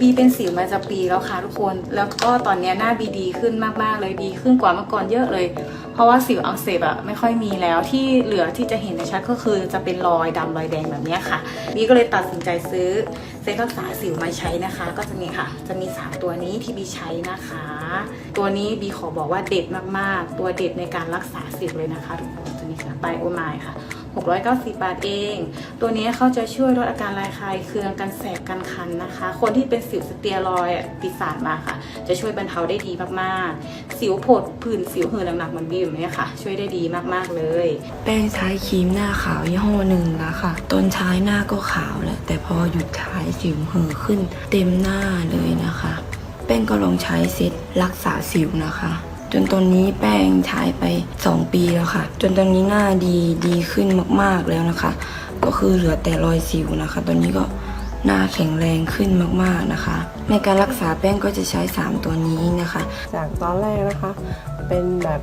บีเป็นสิวมาจะปีแล้วค่ะทุกคน แล้วก็ตอนนี้หน้าบีดีขึ้นมากๆเลยดีขึ้นกว่าเมื่อก่อนเยอะเลย เพราะว่าสิวอักเสบอะไม่ค่อยมีแล้วที่เหลือที่จะเห็นในชัดก็คือจะเป็นรอยดำรอยแดงแบบนี้ค่ะบีก็เลยตัดสินใจซื้อเซตรักษาสิวมาใช้นะคะ ก็จะมีค่ะจะมี3ตัวนี้ที่บีใช้นะคะ ตัวนี้บีขอบอกว่าเด็ดมากๆ ตัวเด็ดในการรักษาสิวเลยนะคะทุกคนตัวนี้ค่ะไบโอไมค่ะ 690 บาทเอง ตัวนี้เขาจะช่วยลดอาการระคายเคืองกันแสบกันคันนะคะ คนที่เป็นสิวสเตียรอยติดสารมาค่ะ จะช่วยบรรเทาได้ดีมากๆ สิวผดผื่นสิวหืนหนักๆเหมือนบีแบบนี้ค่ะ ช่วยได้ดีมากๆเลย แป้งใช้ครีมหน้าขาวยี่ห้อหนึ่งแล้วค่ะ ต้นใช้หน้าก็ขาวแหละแต่พอหยุดใช้สิวเห่อขึ้น เต็มหน้าเลยนะคะ แป้งก็ลองใช้เซตรักษาสิวนะคะ จนตอนนี้แป้งใช้ไป 2 ปีแล้วค่ะ จนตอนนี้หน้าดีดีขึ้นมากๆแล้วนะคะ ก็คือเหลือแต่รอยสิวนะคะ ตอนนี้ก็หน้าแข็งแรงขึ้นมากๆนะคะ ในการรักษาแป้งก็จะใช้ 3 ตัวนี้นะคะ จากตอนแรกนะคะ เป็นแบบ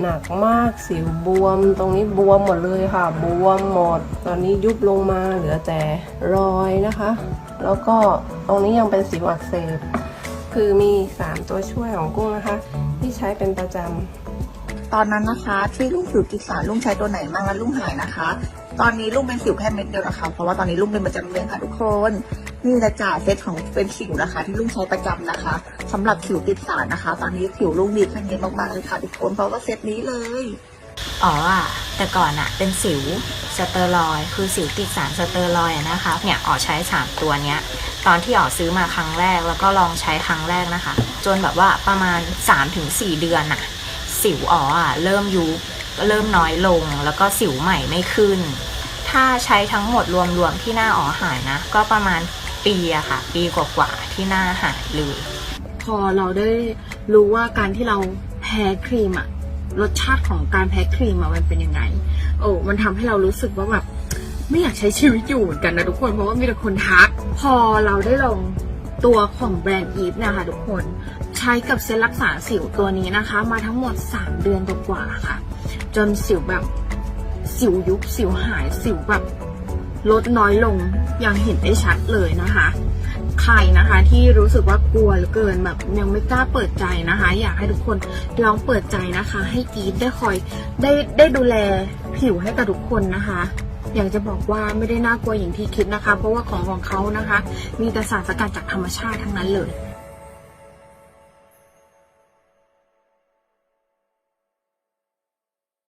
หนักมากสิวบวม ตรงนี้บวมหมดเลยค่ะ บวมหมด ตอนนี้ยุบลงมาเหลือแต่รอยนะคะ แล้วก็ตรงนี้ยังเป็นสิวอักเสบ คือมี 3 ตัวช่วยของกุ้งนะคะ ที่ใช้เป็นประจำตอนนั้นนะคะ ที่ลุงสิวติดสารลุงใช้ตัวไหนบ้างแล้วลุงหายนะคะ ตอนนี้ลุงเป็นสิวแค่เม็ดเดียวนะคะเพราะว่าตอนนี้ลุงเป็นประจำเดือนค่ะทุกคนนี่แหละจ่าเซตของเป็นสิวนะคะ ที่ลุงใช้ประจำนะคะสำหรับสิวติดสารนะคะ ตอนนี้ผิวลุงดีขึ้นเยอะมากๆเลยค่ะทุกคนเพราะว่าเซตนี้เลย อ๋ออะแต่ก่อนอะเป็นสิวสเตอรอยคือสิวติดสารสเตอรอยด์อะนะคะเนี่ยอ๋อใช้สามตัวเนี้ยตอนที่อ๋อซื้อมาครั้งแรกแล้วก็ลองใช้ครั้งแรกนะคะ จนแบบว่าประมาณ 3-4 เดือนอะสิวอ๋ออะเริ่มยุบเริ่มน้อยลงแล้วก็สิวใหม่ไม่ขึ้น ถ้าใช้ทั้งหมดรวมๆที่หน้าอ๋อหายนะ ก็ประมาณปีอะค่ะ ปีกว่าๆที่หน้าหายเลย พอเราได้รู้ว่าการที่เราแพ้ครีมอะ รสชาติของการแพ้ครีมมันเป็นยังไง โอ้มันทำให้เรารู้สึกว่าแบบไม่อยากใช้ชีวิตอยู่เหมือนกันนะทุกคนเพราะว่ามีแต่คนทัก พอเราได้ลองตัวของแบรนด์อีฟนะคะทุกคนใช้กับเซตรักษาสิวตัวนี้นะคะ มาทั้งหมด 3 เดือนกว่าค่ะ จนสิวแบบสิวยุบสิวหายสิวแบบลดน้อยลงอย่างเห็นได้ชัดเลยนะคะ รนะคะ ที่รู้สึกว่ากลัวเหลือเกินแบบยังไม่กล้าเปิดใจนะคะ อยากให้ทุกคนลองเปิดใจนะคะ ให้กีดได้คอยได้ได้ดูแลผิวให้กับทุกคนนะคะ อยากจะบอกว่าไม่ได้น่ากลัวอย่างที่คิดนะคะ เพราะว่าของของเขานะคะ มีแต่สารสกัดจากธรรมชาติทั้งนั้นเลย